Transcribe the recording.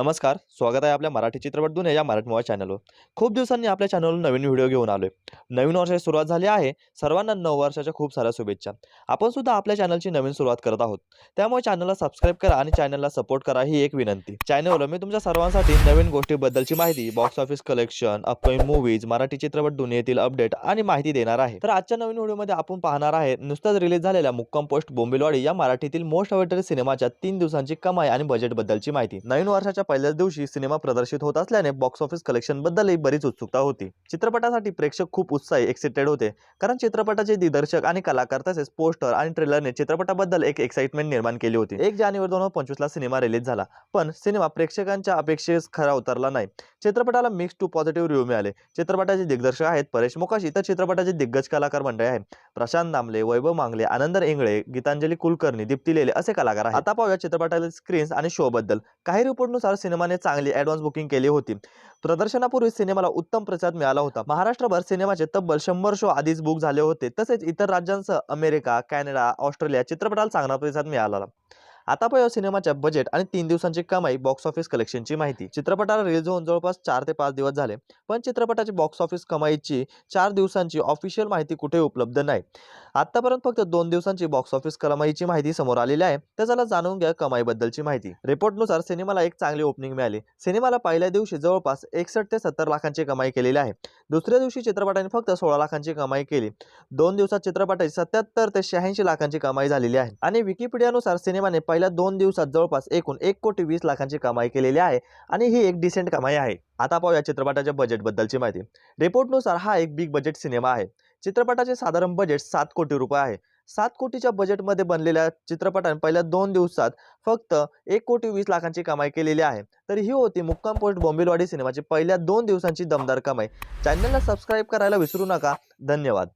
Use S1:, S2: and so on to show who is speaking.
S1: नमस्कार स्वागत आहे आपल्या मराठी चित्रपट दुनिया या मराठमोळा चॅनलवर. खूप दिवसांनी आपल्या चॅनलवर नवीन व्हिडिओ घेऊन आलोय. नवीन वर्षाची सुरुवात झाली आहे. सर्वांना नऊ वर्षाच्या खूप साऱ्या शुभेच्छा. आपण सुद्धा आपल्या चॅनलची नवीन सुरुवात करत आहोत. त्यामुळे चॅनलला सबस्क्राईब करा आणि चॅनलला सपोर्ट करा ही एक विनंती. चॅनलवर मी तुमच्या सर्वांसाठी नवीन गोष्टीबद्दलची माहिती box office collection upcoming movies Marathi चित्रपट दुनियेतील अपडेट आणि माहिती देणार आहे. तर आजच्या नवीन व्हिडिओमध्ये आपण पाहणार आहे नुकताच रिलीज झालेल्या मुक्कम पोस्ट बोंबिलवाडी या मराठीतील मोस्ट अवेटेड सिनेमाच्या तीन दिवसांची कमाई आणि बजेटबद्दलची माहिती. नवीन वर्षाच्या पहिल्याच दिवशी सिनेमा प्रदर्शित होत असल्याने बॉक्स ऑफिस कलेक्शनबद्दलही बरीच उत्सुकता होती. चित्रपटासाठी प्रेक्षक खूप उत्साही एक्साइटेड होते. कारण चित्रपटाचे दिग्दर्शक आणि कलाकार तसेच पोस्टर आणि ट्रेलरने चित्रपटाबद्दल एक एक्साइटमेंट निर्माण केली होती. एक जानेवारी दोन हजार पंचवीसला सिनेमा रिलीज झाला. पण सिनेमा प्रेक्षकांच्या अपेक्षेस खरा उतरला नाही. चित्रपटाला मिक्स टू पॉझिटिव्ह रिव्ह्यू मिळाले. चित्रपटाचे दिग्दर्शक आहेत परेश मोकाशी तर चित्रपटाचे दिग्गज कलाकार मंडळी आहेत प्रशांत दामले वैभव मांगले आनंद इंगळे गीतांजली कुलकर्णी दीप्ती लेले असे कलाकार आहेत. आता पाहूया चित्रपटातील स्क्रीन्स आणि शो बद्दल. काही रिपोर्टनुसार सिनेमाने चांगली ऍडव्हान्स बुकिंग केली होती. प्रदर्शनापूर्वी सिनेमाला उत्तम प्रतिसाद मिळाला होता. महाराष्ट्रभर सिनेमाचे तब्बल शंभर शो आधीच बुक झाले होते. तसेच इतर राज्यांसह अमेरिका कॅनडा ऑस्ट्रेलिया चित्रपटाला चांगला प्रतिसाद मिळाला. आता पाहूया सिनेमाच्या बजेट आणि तीन दिवसांची कमाई बॉक्स ऑफिस कलेक्शनची माहिती. चित्रपटाला रिलीज होऊन जवळपास चार ते पाच दिवस झाले पण चित्रपटाची बॉक्स ऑफिस कमाईची चार दिवसांची ऑफिशियल माहिती कुठे उपलब्ध नाही. आतापर्यंत फक्त दोन दिवसांची बॉक्स ऑफिस कमाईची माहिती समोर आलेली आहे तर चला जाणून घ्या कमाईबद्दलची माहिती. रिपोर्टनुसार सिनेमाला एक चांगली ओपनिंग मिळाली. सिनेमाला पहिल्या दिवशी जवळपास एकसष्ट ते सत्तर लाखांची कमाई केलेली आहे. दुसऱ्या दिवशी चित्रपटाने फक्त सोळा लाखांची कमाई केली. दोन दिवसात चित्रपटाची सत्याहत्तर ते शहाऐंशी लाखांची कमाई झालेली आहे. आणि विकिपीडियानुसार सिनेमाने पहिल्या दोन दिवसात जवळपास एकूण एक कोटी वीस लाखांची कमाई केलेली आहे आणि ही एक डिसेंट कमाई आहे. आता पाहूया चित्रपटाच्या बजेटबद्दलची माहिती. रिपोर्टनुसार हा एक बिग बजेट सिनेमा आहे. चित्रपटाचे साधारण बजेट सात कोटी रुपये आहे. सात कोटीच्या बजेटमध्ये बनलेल्या चित्रपटाने पहिल्या दोन दिवसात फक्त एक कोटी वीस लाखांची कमाई केलेली आहे. तर ही होती मुक्काम पोस्ट बोंबिलवाडी सिनेमाची पहिल्या दोन दिवसांची दमदार कमाई. चॅनलला सबस्क्राईब करायला विसरू नका. धन्यवाद.